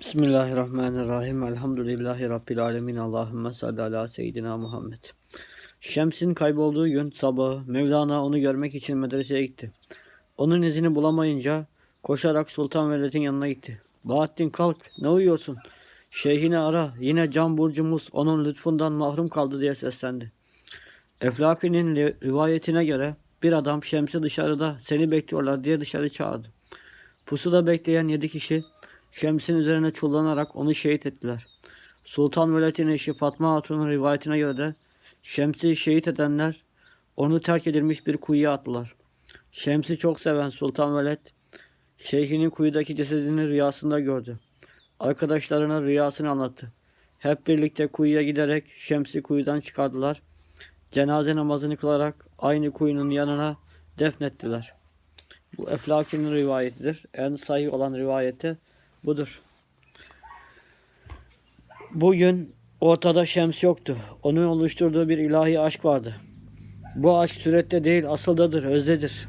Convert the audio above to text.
Bismillahirrahmanirrahim. Elhamdülillahi Rabbil alemin. Allahümme salli ala seyyidina Muhammed. Şems'in kaybolduğu gün sabahı Mevlana onu görmek için medreseye gitti. Onun izini bulamayınca koşarak Sultan Veled'in yanına gitti. Bahattin kalk ne uyuyorsun? Şeyhini ara yine can burcumuz onun lütfundan mahrum kaldı diye seslendi. Eflaki'nin rivayetine göre bir adam Şems'i dışarıda seni bekliyorlar diye dışarı çağırdı. Pusuda bekleyen yedi kişi Şems'in üzerine çullanarak onu şehit ettiler. Sultan Veled'in eşi Fatma Hatun'un rivayetine göre de Şems'i şehit edenler onu terk edilmiş bir kuyuya attılar. Şems'i çok seven Sultan Veled, şeyhinin kuyudaki cesedini rüyasında gördü. Arkadaşlarına rüyasını anlattı. Hep birlikte kuyuya giderek Şems'i kuyudan çıkardılar. Cenaze namazını kılarak aynı kuyunun yanına defnettiler. Bu Eflaki'nin rivayetidir. En sahih olan rivayeti budur. Bugün ortada şems yoktu. Onun oluşturduğu bir ilahi aşk vardı. Bu aşk surette değil asıldadır, özdedir.